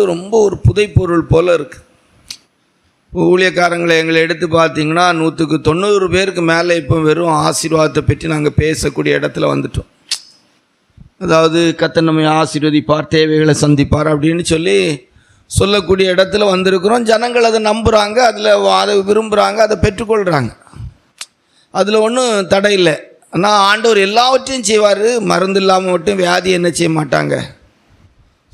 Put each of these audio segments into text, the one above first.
வந்து ரொம்ப ஒரு புதைப்பொருள் போல் இருக்குது இப்போ ஊழியக்காரங்களை எங்களை எடுத்து பார்த்தீங்கன்னா நூற்றுக்கு தொண்ணூறு பேருக்கு மேலே இப்போ வெறும் ஆசீர்வாதத்தை பற்றி நாங்கள் பேசக்கூடிய இடத்துல வந்துட்டோம். அதாவது கத்த நம்மை ஆசீர்வதிப்பார் தேவைகளை சந்திப்பார் அப்படின்னு சொல்லி சொல்லக்கூடிய இடத்துல வந்திருக்கிறோம். ஜனங்கள் அதை நம்புகிறாங்க அதில் அதை விரும்புகிறாங்க அதை பெற்றுக்கொள்கிறாங்க அதில் ஒன்றும் தடை இல்லை. ஆனால் ஆண்டவர் எல்லாவற்றையும் செய்வார். மருந்து இல்லாமல் மட்டும் வியாதி என்ன செய்ய மாட்டாங்க.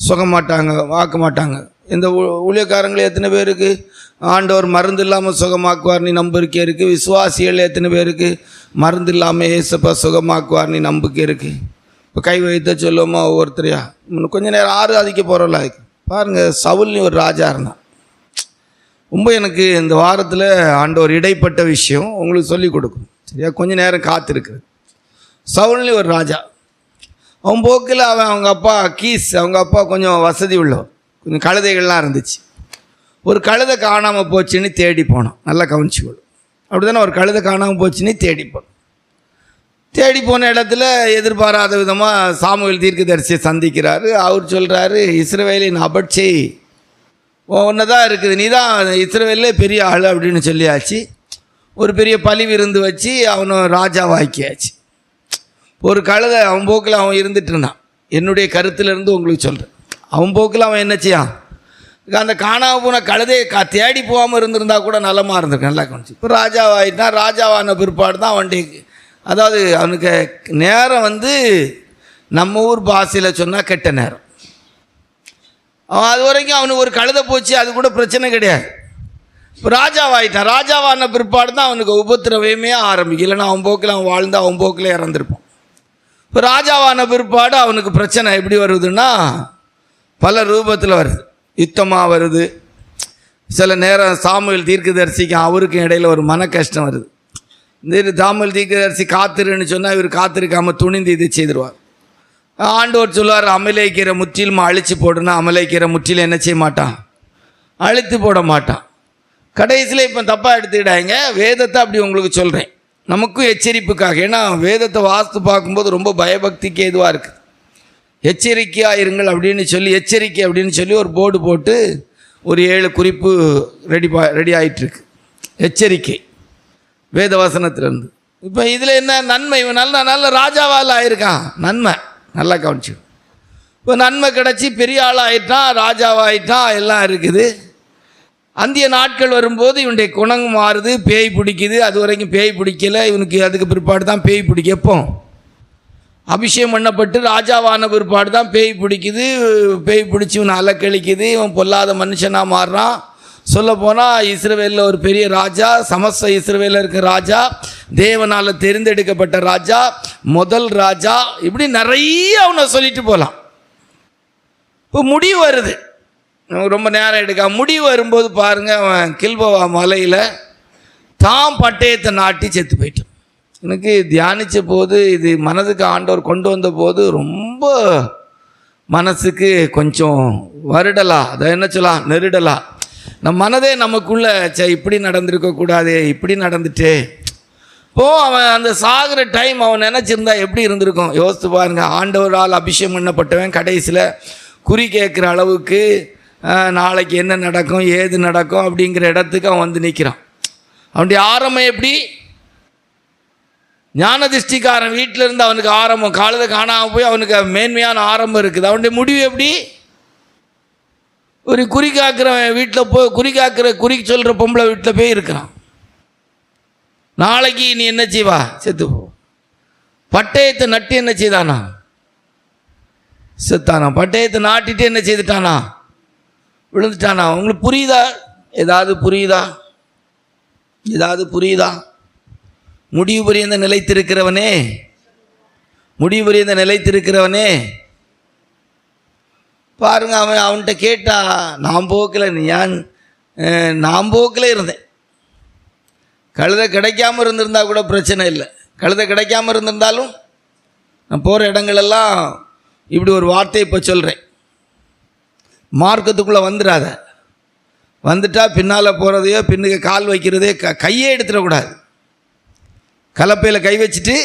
சுகமாட்டாங்க வாக்க மாட்டாங்க இந்த ஊ- எத்தனை பேருக்கு? ஆண்டவர் மருந்து இல்லாமல் சுகமாக்குவார் நீ நம்பிக்கை இருக்குது விசுவாசிகள் எத்தனை பேருக்கு? மருந்து இல்லாமல் ஏசப்பா சுகமாக்குவார் நீ நம்பிக்கை இருக்குது இப்போ கை வைத்த சொல்லுவோமா ஒவ்வொருத்தரையா? இன்னும் கொஞ்ச நேரம் ஆறு அதிக்க போகிறோம்ல பாருங்கள் சவுல்னி ஒரு ராஜா இருந்தான். ரொம்ப எனக்கு இந்த வாரத்தில் ஆண்டவர் இடைப்பட்ட விஷயம் உங்களுக்கு சொல்லிக் கொடுக்கும். சரியா? கொஞ்ச நேரம் காத்திருக்குது சவுல்னி ஒரு ராஜா. அவன் போக்கில் அவன் அவங்க அப்பா கீஸ் அவங்க அப்பா கொஞ்சம் வசதி உள்ளவன் கொஞ்சம் கழுதைகள்லாம் இருந்துச்சு. ஒரு கழுதை காணாமல் போச்சுன்னு தேடி போனோம் நல்லா கவனிச்சுக்கொள்ளும் அப்படி தானே ஒரு கழுதை காணாமல் போச்சுன்னு தேடி போனோம் தேடி போன இடத்துல எதிர்பாராத விதமாக சாமுவேல் தீர்க்கதரிசியை சந்திக்கிறாரு. அவர் சொல்கிறாரு இஸ்ரவேலின் அபட்சை ஒன்று தான் இருக்குது. நீ தான் இஸ்ரவேலே பெரிய ஆள் அப்படின்னு சொல்லியாச்சு. ஒரு பெரிய பழி விருந்து வச்சு அவனை ராஜாவாக்கியாச்சு. ஒரு கழுதை அவன் போக்கில் அவன் இருந்துட்டு இருந்தான். என்னுடைய கருத்திலிருந்து உங்களுக்கு சொல்கிறேன் அவன் போக்கில் அவன் என்ன செய்யான்? அந்த காணாமல் போன கழுதையை கா தேடி போகாமல் இருந்திருந்தா கூட நலமாக இருந்திருக்கு நல்லா கவனிச்சு. இப்போ ராஜாவாயிட்டான். ராஜாவான பிற்பாடு தான் அவன்கிட்ட அதாவது அவனுக்கு நேரம் வந்து நம்ம ஊர் பாஷையில் சொன்னால் கெட்ட நேரம். அவன் அது வரைக்கும் அவனுக்கு ஒரு கழுதை போச்சு அது கூட பிரச்சனை கிடையாது. இப்போ ராஜாவாயிட்டான். ராஜாவான பிற்பாடு தான் அவனுக்கு உபத்திரவமே ஆரம்பிக்கும். இல்லைன்னா அவன் போக்கில் அவன் வாழ்ந்து அவன் போக்கில் இறந்துருப்பான். இப்போ ராஜாவான பிற்பாடு அவனுக்கு பிரச்சனை எப்படி வருதுன்னா பல ரூபத்தில் வருது. யுத்தமாக வருது. சில நேரம் சாமுவேல் தீர்க்கதரிசிக்கும் அவருக்கும் இடையில ஒரு மன கஷ்டம் வருது. இந்த தாமல் தீர்க்கதரிசி காத்திருன்னு சொன்னால் இவர் காத்திருக்காமல் துணிந்து இது செய்திருவார். ஆண்டவர் சொல்லுவார் அமலைக்கிற முற்றிலும் அழிச்சு போடுனா அமலைக்கிற முற்றிலும் என்ன செய்ய மாட்டான்? அழித்து போட மாட்டான். கடைசியில் இப்போ தப்பாக எடுத்துக்கிட்டாங்க. வேதத்தை அப்படி உங்களுக்கு சொல்கிறேன் நமக்கும் எச்சரிப்புக்காக. ஏன்னா வேதத்தை வாஸ்து பார்க்கும்போது ரொம்ப பயபக்திக்கு எதுவாக இருக்குது எச்சரிக்கையாக இருங்கள் அப்படின்னு சொல்லி எச்சரிக்கை அப்படின்னு சொல்லி ஒரு போர்டு போட்டு ஒரு ஏழு குறிப்பு ரெடி பா ரெடி ஆயிட்டிருக்கு. எச்சரிக்கை. வேத வசனத்திலேருந்து. இப்போ இதில் என்ன நன்மை? இவன் நல்ல நல்ல ராஜாவால் ஆயிருக்கான். நன்மை. நல்லா கவனிச்சு இப்போ நன்மை கிடச்சி பெரிய ஆளாயிட்டான் ராஜாவாயிட்டான் எல்லாம் இருக்குது. அந்திய நாட்கள் வரும்போது இவனுடைய குணம் மாறுது பேய் பிடிக்குது. அது வரைக்கும் பேய் பிடிக்கல. இவனுக்கு அதுக்கு பிற்பாடு தான் பேய் பிடிக்கப்போம் அபிஷேகம் பண்ணப்பட்டு ராஜாவான பிற்பாடு தான் பேய் பிடிக்குது. பேய் பிடிச்சி இவனை அலக்கழிக்குது. இவன் பொல்லாத மனுஷனாக மாறுறான். சொல்லப்போனால் இஸ்ரவேலில் ஒரு பெரிய ராஜா சமஸ்த இஸ்ரேவேலில் இருக்க ராஜா தேவனால் தெரிந்தெடுக்கப்பட்ட ராஜா முதல் ராஜா. இப்படி நிறைய அவனை சொல்லிட்டு போகலாம் இப்போ முடிவு வருது. ரொம்ப நேரம் எடுக்க. முடிவு வரும்போது பாருங்க அவன் கில்பவா மலையில் தான் பட்டயத்தை நாட்டி செத்து போயிட்டான். எனக்கு தியானித்த போது இது மனதுக்கு ஆண்டவர் கொண்டு வந்த போது ரொம்ப மனசுக்கு கொஞ்சம் வருடலா. அதை என்ன சொல்லலாம்? நெருடலா. நம் மனதே நமக்குள்ளே சே இப்படி நடந்திருக்கக்கூடாது இப்படி நடந்துட்டே. இப்போ அவன் அந்த சாகிற டைம் அவன் நினச்சிருந்தா எப்படி இருந்திருக்கும்? யோசித்து பாருங்க ஆண்டவரால் அபிஷேகம் பண்ணப்பட்டவன் கடைசியில் குறி கேட்குற அளவுக்கு நாளைக்கு என்ன நடக்கும் ஏது நடக்கும் அப்படிங்கிற இடத்துக்கு அவன் வந்து நிற்கிறான் அவனுடைய ஆரம்பம் எப்படி? ஞானதிஷ்டிக்காரன் வீட்டில் இருந்து அவனுக்கு ஆரம்பம். காலத்தை காணாமல் போய் அவனுக்கு மேன்மையான ஆரம்பம் இருக்குது. அவனுடைய முடிவு எப்படி? ஒரு குறி காக்கிறவன் வீட்டில் போய் குறி காக்கிற குறி சொல்கிற பொம்பளை வீட்டில் போய் இருக்கிறான். நாளைக்கு நீ என்ன செய்வா? செத்து போ. பட்டயத்தை நட்டு என்ன செய்தானா? செத்தானா. பட்டயத்தை நாட்டிட்டு என்ன செய்துட்டானா? விழுந்துட்டானா உங்களுக்கு புரியுதா? ஏதாவது புரியுதா? ஏதாவது புரியுதா? முடிவு புரியந்த நிலைத்திருக்கிறவனே. முடிவு புரியந்த நிலைத்திருக்கிறவனே. பாருங்க அவன் அவன்கிட்ட கேட்டா நான் போக்கில் ஏன் நான் போக்கில் இருந்தேன். கழுதை கிடைக்காம இருந்திருந்தா கூட பிரச்சனை இல்லை. கழுதை கிடைக்காம இருந்திருந்தாலும் நான் போகிற இடங்களெல்லாம் இப்படி ஒரு வார்த்தை இப்போ சொல்கிறேன் மார்க்கத்துக்குள்ளே வந்துடாத. வந்துட்டால் பின்னால் போகிறதையோ பின்னுக்கு கால் வைக்கிறதே க கையே எடுத்துடக்கூடாது. கலப்பையில் கை வச்சுட்டு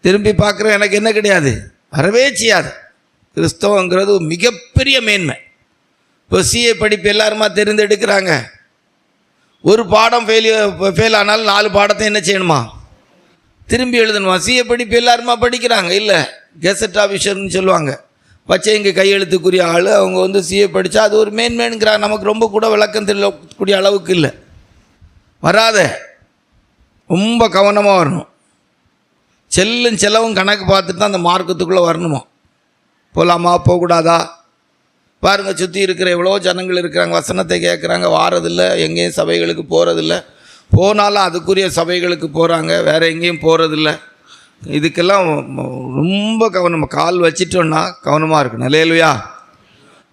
திரும்பி பார்க்குற எனக்கு என்ன கிடையாது? வரவே செய்யாது. கிறிஸ்தவங்கிறது ஒரு மிகப்பெரிய மேன்மை. இப்போ சிஏ படிப்பு எல்லாருமா தெரிந்தெடுக்கிறாங்க. ஒரு பாடம் ஃபெயில் ஃபெயில் ஆனாலும் நாலு பாடத்தை என்ன செய்யணுமா? திரும்பி எழுதணுமா? சிஏ படிப்பு எல்லாருமா படிக்கிறாங்க? இல்லை. கெசட் ஆஃபீஸர்னு சொல்லுவாங்க. பச்சை இங்கே கையெழுத்துக்குரிய ஆள். அவங்க வந்து சிஏ படித்தா அது ஒரு மேன்மேனுங்கிறா நமக்கு ரொம்ப கூட விளக்கம் தெரியக்கூடிய அளவுக்கு இல்லை. வராத. ரொம்ப கவனமாக வரணும். செல்லும் செலவும் கணக்கு பார்த்துட்டு தான் அந்த மார்க்கத்துக்குள்ளே வரணுமா? போகலாமா போகக்கூடாதா? பாருங்கள் சுற்றி இருக்கிற எவ்வளோ ஜனங்கள் இருக்கிறாங்க. வசனத்தை கேட்குறாங்க வாரதில்லை. எங்கேயும் சபைகளுக்கு போகிறதில்ல போனாலும் அதுக்குரிய சபைகளுக்கு போகிறாங்க வேறு எங்கேயும் போகிறதில்ல இதுக்கெல்லாம் ரொம்ப கவனம். கால் வச்சிட்டோன்னா கவனமாக இருக்கணும். இல்லையா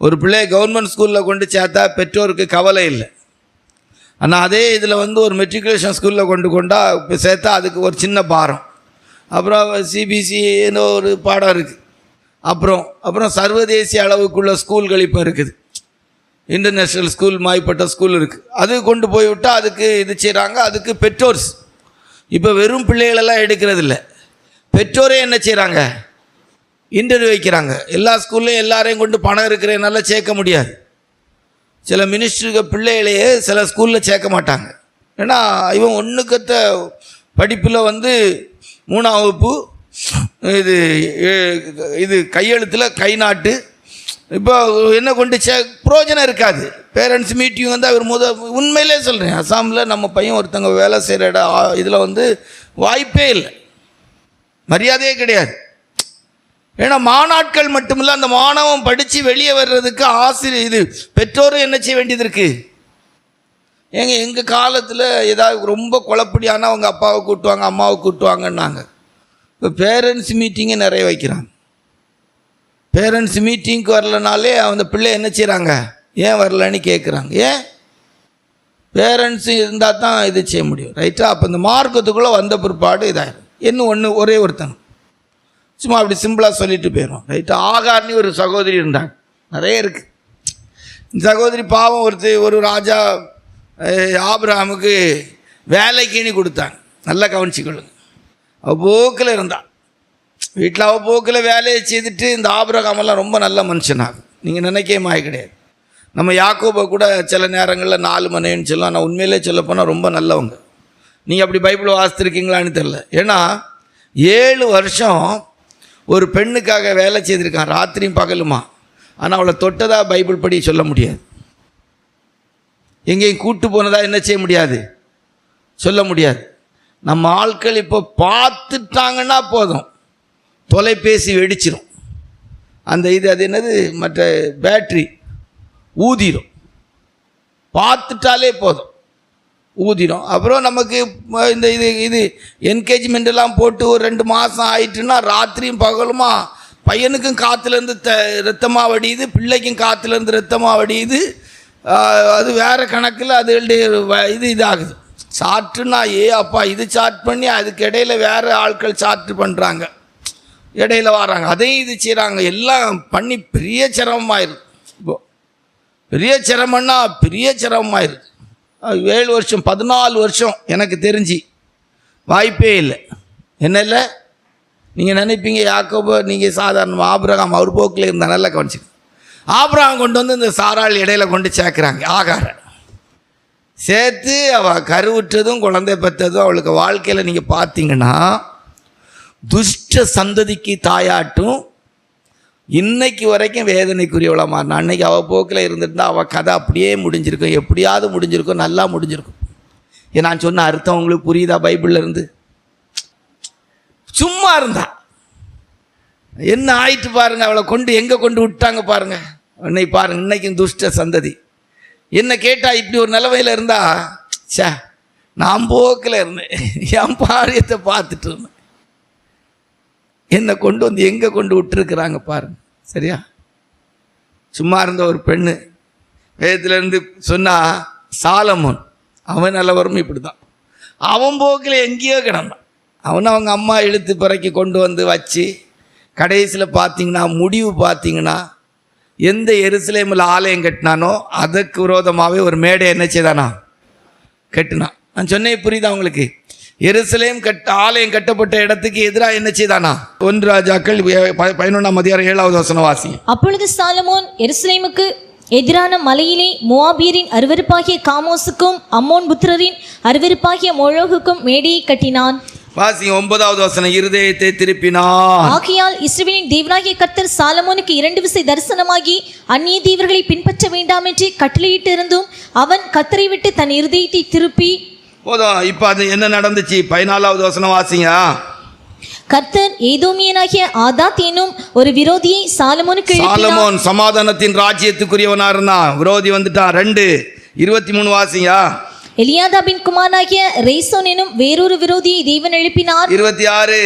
ஒரு பிள்ளையை கவர்மெண்ட் ஸ்கூலில் கொண்டு சேர்த்தா பெற்றோருக்கு கவலை இல்லை. ஆனால் அதே இதில் வந்து ஒரு மெட்ரிகுலேஷன் ஸ்கூலில் கொண்டு கொண்டா இப்போ சேர்த்தா அதுக்கு ஒரு சின்ன பாரம். அப்புறம் சிபிசின்னு ஒரு பாடம் இருக்குது அப்புறம் அப்புறம் சர்வதேசிய அளவுக்குள்ள ஸ்கூல்கள் இப்போ இருக்குது. இன்டர்நேஷ்னல் ஸ்கூல் மாய்ப்பட்ட ஸ்கூல் இருக்குது அது கொண்டு போய் விட்டால் அதுக்கு இது செய்கிறாங்க அதுக்கு பெற்றோர்ஸ். இப்போ வெறும் பிள்ளைகளெல்லாம் எடுக்கிறதில்ல. பெற்றோரே என்ன செய்கிறாங்க இன்டர்வியூ வைக்கிறாங்க. எல்லா ஸ்கூல்லையும் எல்லாரையும் கொண்டு பணம் இருக்கிறதுனால சேர்க்க முடியாது. சில மினிஸ்டருக்கு பிள்ளைகளையே சில ஸ்கூலில் சேர்க்க மாட்டாங்க. ஏன்னா இவன் ஒன்றுக்கத்த படிப்பில் வந்து மூணாம் வகுப்பு இது இது கையெழுத்தில் கை நாட்டு. இப்போ என்ன கொண்டு சே புரோஜனம் இருக்காது. பேரண்ட்ஸ் மீட்டிங் வந்து அவர் முத உண்மையிலே சொல்கிறேன் அசாமில் நம்ம பையன் ஒருத்தங்க வேலை செய்கிற இடம் இதில் வந்து வாய்ப்பே இல்லை. மரியாதையே கிடையாது. ஏன்னா மாநாட்கள் மட்டுமில்ல அந்த மாணவன் படித்து வெளியே வர்றதுக்கு ஆசிரியர் இது பெற்றோரும் என்ன செய்ய வேண்டியது இருக்கு? ஏங்க எங்கள் காலத்தில் ஏதாவது ரொம்ப குழப்படியானா அவங்க அப்பாவை கூட்டுவாங்க அம்மாவை கூட்டுவாங்கன்னாங்க. இப்போ பேரண்ட்ஸ் மீட்டிங்கே நிறைய வைக்கிறாங்க. பேரண்ட்ஸ் மீட்டிங்க்கு வரலனாலே அந்த பிள்ளை என்ன செய்கிறாங்க ஏன் வரலன்னு கேட்குறாங்க ஏன்? பேரண்ட்ஸ் இருந்தால் தான் இது செய்ய முடியும். ரைட்டா அப்போ இந்த மார்க்கத்துக்குள்ளே வந்த பிற்பாடு இதாகிடும் இன்னும் ஒன்று ஒரே ஒருத்தன். சும்மா அப்படி சிம்பிளாக சொல்லிட்டு போயிடும் ரைட்டு ஆகார்னி ஒரு சகோதரி இருந்தாங்க. நிறைய இருக்குது இந்த சகோதரி பாவம் ஒருத்தர் ஒரு ராஜா ஆபிரஹாமுக்கு வேலைக்குன்னு கொடுத்தாங்க. நல்லா கவனிச்சிக்கொள்ளுங்க அவள் போக்கில் இருந்தாள் வீட்டில் அவள் போக்கில் வேலையை செய்துட்டு இந்த ஆபிரகாமெல்லாம் ரொம்ப நல்ல மனுஷனாகும் நீங்கள் நினைக்கவே மாய கிடையாது. நம்ம யாக்கோபை கூட சில நேரங்களில் நாலு மனைன்னு சொல்லலாம். நான் உண்மையிலே சொல்ல போனால் ரொம்ப நல்லவங்க. நீங்கள் அப்படி பைபிள் வாசித்திருக்கீங்களான்னு தெரில ஏன்னா ஏழு வருஷம் ஒரு பெண்ணுக்காக வேலை செய்திருக்கான். ராத்திரியும் பகலுமா? ஆனால் அவளை தொட்டதாக பைபிள் படி சொல்ல முடியாது. எங்கேயும் கூட்டு போனதா என்ன செய்ய முடியாது? சொல்ல முடியாது. நம்ம ஆட்கள் இப்போ பார்த்துட்டாங்கன்னா போதும். தொலைபேசி வெடிச்சிடும் அந்த இது அது என்னது? மற்ற பேட்ரி ஊதிரும். பார்த்துட்டாலே போதும். ஊதிடும். அப்புறம் நமக்கு இந்த இது இது என்கேஜ்மெண்ட் எல்லாம் போட்டு ஒரு ரெண்டு மாதம் ஆயிட்டுன்னா ராத்திரியும் பகலுமா? பையனுக்கும் காற்றுலேருந்து த ரத்தமாக வடியுது பிள்ளைக்கும் காற்றுலேருந்து ரத்தமாக வடியுது. அது வேறு கணக்கில் அதுகளுடைய வ- இது இதாகுது. சாட்டுனா ஏ அப்பா இது சாட் பண்ணி அதுக்கு இடையில வேறு ஆட்கள் சாட்டு பண்ணுறாங்க இடையில வராங்க. அதையும் இது செய்கிறாங்க எல்லாம் பண்ணி பெரிய சிரமமாயிருக்கு இப்போ பெரிய சிரமம்னா பெரிய சிரமமாயிருக்கு ஏழு வருஷம் பதினாலு வருஷம் எனக்கு தெரிஞ்சு. வாய்ப்பே இல்லை. என்ன இல்லை? நீங்கள் நினைப்பீங்க யாக்கோபோ நீங்கள் சாதாரண ஆபிரகாம் அவர் போக்கில் இருந்தால் நல்லா கவனிச்சு ஆபிரகாம் கொண்டு வந்து இந்த சாராள் இடையில கொண்டு சேர்க்குறாங்க ஆகார. சேர்த்து அவள் கருவுற்றதும் குழந்தை பெற்றதும் அவளுக்கு வாழ்க்கையில் நீங்கள் பார்த்தீங்கன்னா துஷ்ட சந்ததிக்கு தாயாட்டும் இன்னைக்கு வரைக்கும் வேதனைக்குரியவளா மாறினா அன்னைக்கு அவள் போக்கில் இருந்திருந்தால் அவள் கதை அப்படியே முடிஞ்சிருக்கும். எப்படியாவது முடிஞ்சிருக்கும் நல்லா முடிஞ்சிருக்கும். ஏன் நான் சொன்ன அர்த்தம் உங்களுக்கு புரியுதா பைபிள்லேருந்து சும்மா இருந்தா. என்ன ஆயிட்டு பாருங்க அவளை கொண்டு எங்கே கொண்டு விட்டாங்க பாருங்க. இன்னைக்கு பாருங்க இன்னைக்கும் துஷ்ட சந்ததி. என்ன கேட்டால் இப்படி ஒரு நிலவையில் இருந்தா ச்சே நான் போக்கில் இருந்தேன். என் பாரியத்தை பார்த்துட்டு இருந்தேன். என்னை கொண்டு வந்து எங்கே கொண்டு விட்டுருக்குறாங்க பாருங்க. சரியா? சும்மா இருந்த ஒரு பெண்ணு வேதத்துலேருந்து சொன்னால் சாலமோன் அவன் நல்லவரும் இப்படி தான் அவன் போக்கில் எங்கேயோ கிடந்தான். அவனை அவங்க அம்மா இழுத்து பிறக்கி கொண்டு வந்து வச்சு கடைசியில் பார்த்தீங்கன்னா முடிவு பார்த்தீங்கன்னா எந்த எருசலேமில் ஆலயம் கட்டினானோ அதற்கு விரோதமாகவே ஒரு மேடை என்ன செய்தானா? கட்டினான். நான் சொன்னேன் புரியுதா உங்களுக்கு? எருசலேம் கட்ட ஆலயம் கட்டப்பட்ட இடத்துக்கு எதிராக என்ன செய்தானா? ஒன்று ராஜாக்கள் பதினொன்றாம் அதிகாரம் ஏழாவது வசனம் வாசி. அப்பொழுது சாலமோன் எருசலேமுக்கு எதிரான மலையிலே மோவாபியரின் அருவருப்பாகிய காமோசுக்கும் அம்மோன் புத்திரரின் அருவருப்பாகிய மொழோகுக்கும் மேடையை கட்டினான். வாசிங்க ஒன்பதாவது வசனம் இருதயத்தை திருப்பினான். ஆகையால் இஸ்ரவேலின் தேவனாகிய கர்த்தர் சாலமோனுக்கு இரண்டு விசை தரிசனமாகி அந்நிய தேவர்களை பின்பற்ற வேண்டாம் என்று கட்டளையிட்டு இருந்தும் அவன் கத்தரை விட்டு தன் இருதயத்தை திருப்பி போதும். இப்போ அது என்ன நடந்துச்சு? பதினாலாவது வசனம் வாசிங்க. கர்த்தர் ஏதோமியனாகிய ஆதாத் என்னும் ஒரு விரோதியை சாலமோனுக்கு சாலமோன் சமாதானத்தின் ராஜ்யத்துக்குரியவனா இருந்தான் விரோதி வந்துட்டான் ரெண்டு இருபத்தி மூணு வாசிங்க. எலியாதாபின் குமாரனாகிய ரேசோன் என்னும் வேறொரு விரோதியை தேவன் எழுப்பினார். இருபத்தி ஆறு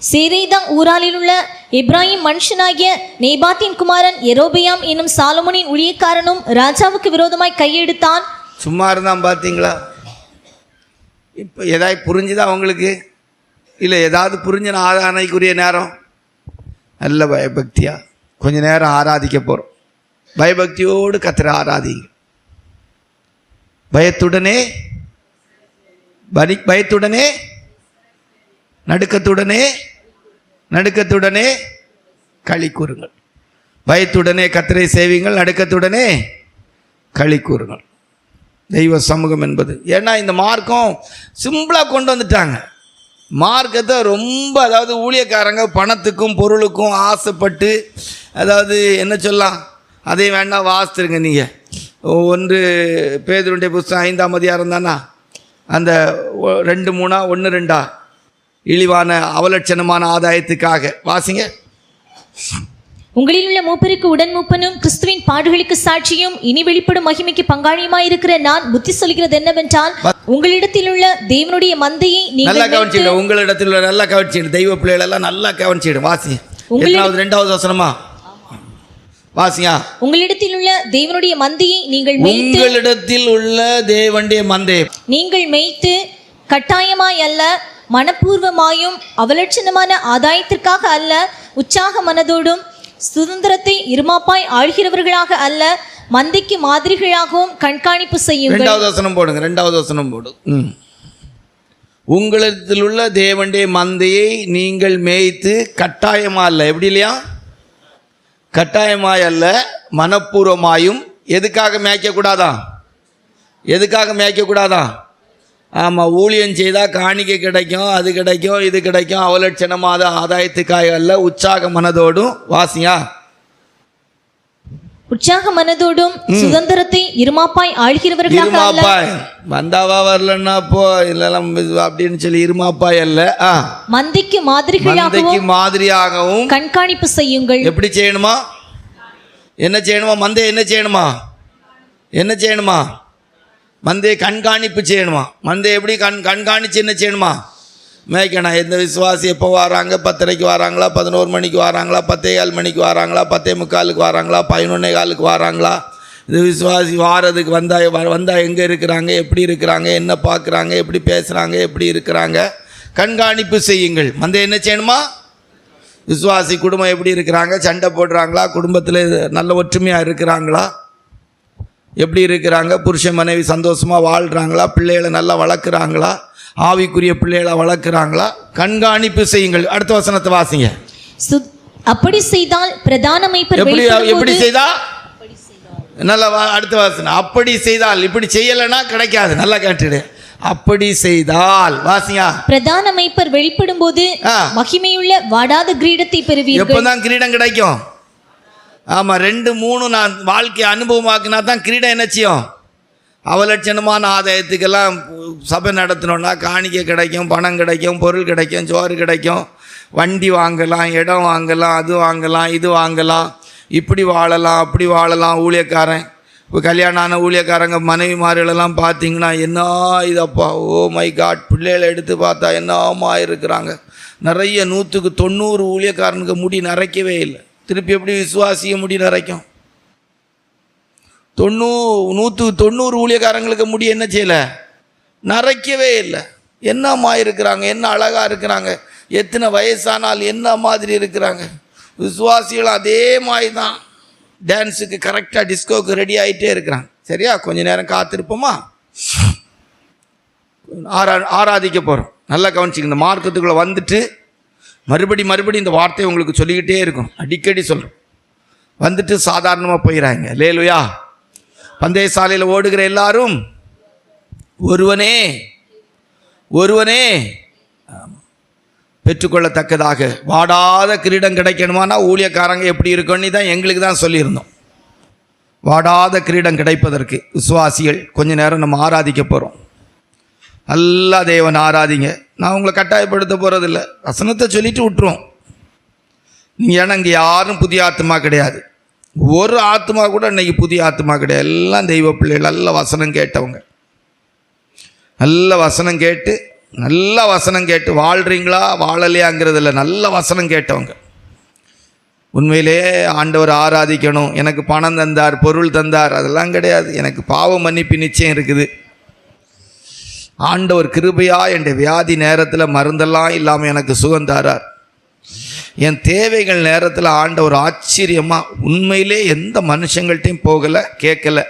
சேரேதா ஊராலில் உள்ள இப்ராஹிம் மனுஷனாகிய நேபாத்தின் குமாரன் எரோபியாம் என்னும் சாலமோனின் ஊழியக்காரனும் ராஜாவுக்கு விரோதமாய் கையெடுத்தான். சும்மா இருந்தான் பார்த்தீங்களா இப்போ ஏதாவது புரிஞ்சுதா உங்களுக்கு? இல்லை ஏதாவது புரிஞ்ச ஆராதனைக்குரிய நேரம்? நல்ல பயபக்தியாக கொஞ்ச நேரம் ஆராதிக்க போகிறோம் பயபக்தியோடு கத்திர ஆராதிங்க பயத்துடனே பனி பயத்துடனே நடுக்கத்துடனே நடுக்கத்துடனே களி கூறுங்கள். பயத்துடனே கத்திரை செய்வீங்கள் நடுக்கத்துடனே களி கூறுங்கள். தெய்வ சமூகம் என்பது. ஏன்னா இந்த மார்க்கம் சிம்பிளாக கொண்டு வந்துட்டாங்க. மார்க்கத்தை ரொம்ப அதாவது ஊழியக்காரங்க பணத்துக்கும் பொருளுக்கும் ஆசைப்பட்டு அதாவது என்ன சொல்லலாம்? அதே வேண்டாம் வாசித்துருங்க நீங்கள் ஒன்று பேதருடைய புஸ்தகம் ஐந்தாம் அதிகாரம் தானா? அந்த ஒ- ரெண்டு மூணா ஒன்று ரெண்டா? இழிவான அவலட்சணமான ஆதாயத்துக்காக. வாசிங்க. உங்களில் உள்ள மூப்பருக்கு உடன் மூப்பனும் கிறிஸ்துவின் பாடுகளுக்கு சாட்சியும் இனி வெளிப்படும் மகிமைக்கு பங்காளியுமாயிருக்கிற நான் புத்தி சொல்கிறது என்னவென்றால் உங்களிடத்தில் உள்ள தேவனுடைய மந்தையை நல்லா நீங்கள் கவனிச்சிடும் உங்களிடத்தில் உள்ள நல்லா கவனிச்சிடும் தெய்வ பிள்ளைகளெல்லாம் நல்லா கவனிச்சிடும் உங்களிடம்- எத்தனாவது ரெண்டாவது வசனமா? வாசிங்க உங்களிடத்தில் உள்ள தேவனுடைய மந்தையை நீங்கள் உங்களிடத்தில் உள்ள தேவண்டிய மந்தே. நீங்கள் மேய்த்து கட்டாயமாய் அல்ல மனப்பூர்வமாயும் அவலட்சணமான ஆதாயத்திற்காக அல்ல உற்சாக மனதோடும் சுதந்திரத்தை இருமாப்பாய் ஆழ்கிறவர்களாக அல்ல மந்தைக்கு மாதிரிகளாகவும் கண்காணிப்பு செய்யுங்கள். ரெண்டாவது வசனம் போடுங்க ரெண்டாவது வசனம் போடு. உங்களிடத்தில் உள்ள தேவண்டிய மந்தையை நீங்கள் மேய்த்து கட்டாயமா அல்ல. எப்படி இல்லையா? கட்டாயமாய் அல்ல மனப்பூர்வமாயும். எதுக்காக மேய்க்கக்கூடாதா? எதுக்காக மேய்க்கக்கூடாதா? ஆமாம் ஊழியம் செய்தால் காணிக்கை கிடைக்கும் அது கிடைக்கும் இது கிடைக்கும் அவலட்சணமாத ஆதாயத்துக்காக அல்ல உற்சாக மனதோடும் வாசியா. உற்சாக மனதோடும் சுதந்திரத்தை இருமாப்பாய் ஆழ்கிறவர்களாக இருமாப்பாய். வந்தாவா வரலன்னா போ இல்லைலாம் அப்படின்னு சொல்லி இருமாப்பாய் அல்ல. மந்தைக்கு மாதிரிகளாகவும் மாதிரியாகவும் கண்காணிப்பு செய்யுங்கள். எப்படி செய்யணுமா? என்ன செய்யணுமா? மந்தை என்ன செய்யணுமா? என்ன செய்யணுமா? மந்தையை கண்காணிப்பு செய்யணுமா? மந்தையை எப்படி கண் கண்காணிச்சு என்ன செய்யணுமா? மேய்க்கணும். எந்த விசுவாசி எப்போ வராங்க? பத்தரைக்கு வராங்களா? பதினோரு மணிக்கு வராங்களா? பத்தே கால் மணிக்கு வராங்களா? பத்தே முக்காலுக்கு வராங்களா? பதினொன்னே காலுக்கு வராங்களா? இந்த விசுவாசி வாரதுக்கு வந்தால் வந்தால் எங்கே இருக்கிறாங்க? எப்படி இருக்கிறாங்க? என்ன பார்க்குறாங்க? எப்படி பேசுகிறாங்க எப்படி இருக்கிறாங்க? கண்காணிப்பு செய்யுங்கள். மந்தை என்ன செய்யணுமா? விசுவாசி குடும்பம் எப்படி இருக்கிறாங்க? சண்டை போடுறாங்களா? குடும்பத்தில் நல்ல ஒற்றுமையாக இருக்கிறாங்களா? எப்படி இருக்கிறாங்க? புருஷன் மனைவி சந்தோஷமாக வாழ்கிறாங்களா பிள்ளைகளை நல்லா வளர்க்குறாங்களா? ஆவிக்குரிய பிள்ளைகளை வளர்க்குறாங்களா? கண்காணிப்பு செய்யுங்கள். அடுத்த வசனத்தை வாசிங்க. அப்படி செய்தால் பிரதான எப்படி எப்படி செய்தா? நல்லா அடுத்த வசனம். அப்படி செய்தால் இப்படி செய்யலைன்னா கிடைக்காது. நல்லா கேட்டுடு. அப்படி செய்தால். வாசிங்க பிரதான மைப்பர் வெளிப்படும் போது ஆ. மகிமையுள்ள வாடாத கிரீடத்தை பெறுவீர்கள். எப்போதான் கிரீடம் கிடைக்கும்? ஆமாம் ரெண்டு மூணு நான் வாழ்க்கை அனுபவமாக்குனா தான் கிரீடை என்ன அவலட்சணமான ஆதாயத்துக்கெல்லாம் சபை நடத்தினோன்னா காணிக்கை கிடைக்கும் பணம் கிடைக்கும் பொருள் கிடைக்கும் சோறு கிடைக்கும். வண்டி வாங்கலாம் இடம் வாங்கலாம் அது வாங்கலாம் இது வாங்கலாம். இப்படி வாழலாம் அப்படி வாழலாம் ஊழியக்காரன். இப்போ கல்யாணம் ஆன ஊழியக்காரங்க மனைவிமார்களெல்லாம் பார்த்தீங்கன்னா என்ன இதப்பா ஓ மை காட் பிள்ளைகளை எடுத்து பார்த்தா என்னமா இருக்கிறாங்க. நிறைய நூற்றுக்கு தொண்ணூறு ஊழியக்காரனுக்கு முடி நரைக்கவே இல்லை. திருப்பி எப்படி விசுவாசிய முடி நரைக்கும் தொண்ணூறு நூற்று தொண்ணூறு ஊழியக்காரங்களுக்கு முடி என்ன செய்யலை? நரைக்கவே இல்லை. என்னம்மா இருக்கிறாங்க? என்ன அழகாக இருக்கிறாங்க? எத்தனை வயசானால் என்ன மாதிரி இருக்கிறாங்க? விசுவாசிகள் அதே மாதிரி தான் டான்ஸுக்கு கரெக்டாக டிஸ்கோவுக்கு ரெடி ஆகிட்டே இருக்கிறாங்க. சரியா? கொஞ்ச நேரம் காத்திருப்போமா? ஆரா ஆராதிக்க போகிறோம் நல்லா கவனிச்சிங்க இந்த மார்க்கத்துக்குள்ளே வந்துட்டு மறுபடி மறுபடி இந்த வார்த்தையை உங்களுக்கு சொல்லிக்கிட்டே இருக்கும். அடிக்கடி சொல்கிறோம் வந்துட்டு சாதாரணமாக போயிடறாங்க லேலுயா. பந்தய சாலையில் ஓடுகிற எல்லாரும் ஒருவனே ஒருவனே. பெற்றுக்கொள்ளத்தக்கதாக. வாடாத கிரீடம் கிடைக்கணுமானா ஊழியக்காரங்க எப்படி இருக்குன்னு தான் எங்களுக்கு தான் சொல்லியிருந்தோம். வாடாத கிரீடம் கிடைப்பதற்கு விசுவாசிகள் கொஞ்ச நேரம் நம்ம ஆராதிக்க போகிறோம் நல்லா தேவன் ஆராதிங்க. நான் உங்களை கட்டாயப்படுத்த போகிறதில்ல வசனத்தை சொல்லிட்டு விட்டுருவோம். நீங்கள் ஏன்னா இங்கே யாரும் புதிய ஆத்மா கிடையாது. ஒரு ஆத்மா கூட இன்றைக்கி புதிய ஆத்மா கிடையாது. எல்லாம் தெய்வ பிள்ளைகள். நல்ல வசனம் கேட்டவங்க. நல்ல வசனம் கேட்டு நல்ல வசனம் கேட்டு வாழ்கிறீங்களா வாழலையாங்கிறதில்ல. நல்ல வசனம் கேட்டவங்க. உண்மையிலே ஆண்டவர் ஆராதிக்கணும். எனக்கு பணம் தந்தார் பொருள் தந்தார். அதெல்லாம் கிடையாது. எனக்கு பாவ மன்னிப்பு நிச்சயம் இருக்குது. ஆண்டவர் கிருபையா என் வியாதி நேரத்தில் மருந்தெல்லாம் இல்லாமல் எனக்கு சுகம் தாரார். என் தேவைகள் நேரத்தில் ஆண்டவர் ஆச்சரியமாக உண்மையிலே எந்த மனுஷங்கள்ட்டையும் போகலை கேட்கல.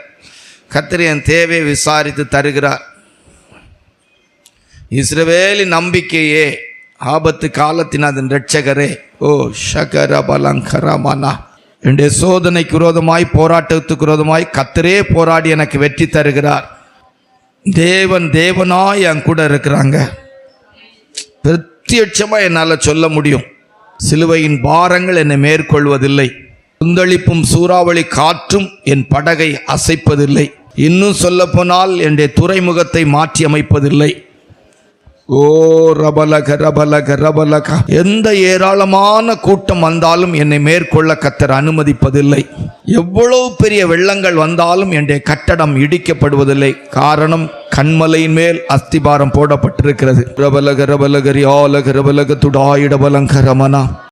கத்திரி என் தேவையை விசாரித்து தருகிறார். இஸ்ரவேலி நம்பிக்கையே ஆபத்து காலத்தின் அதன் ரட்சகரே ஓ ஷகர பலங்கரமானா என்னுடைய சோதனைக்கு விரோதமாய் போராட்டத்துக்கு விரோதமாய் கத்திரே போராடி எனக்கு வெற்றி தருகிறார். தேவன் தேவனா என் கூட இருக்கிறாங்க. பிரத்யட்சமாக என்னால் சொல்ல முடியும். சிலுவையின் பாரங்கள் என்னை மேற்கொள்வதில்லை. குந்தளிப்பும் சூறாவளி காற்றும் என் படகை அசைப்பதில்லை. இன்னும் சொல்லப்போனால் என்னுடைய துறைமுகத்தை மாற்றி அமைப்பதில்லை ஓ ரபலக ரபலக ரபலக. எந்த ஏராளமான கூட்டம் வந்தாலும் என்னை மேற்கொள்ள கத்தர் அனுமதிப்பதில்லை. எவ்வளவு பெரிய வெள்ளங்கள் வந்தாலும் என்னுடைய கட்டடம் இடிக்கப்படுவதில்லை. காரணம் கண்மலையின் மேல் அஸ்திபாரம் போடப்பட்டிருக்கிறது. ரபலக ரபலகரி ஆலக ரபலக துடாயிடபலங்கரமனா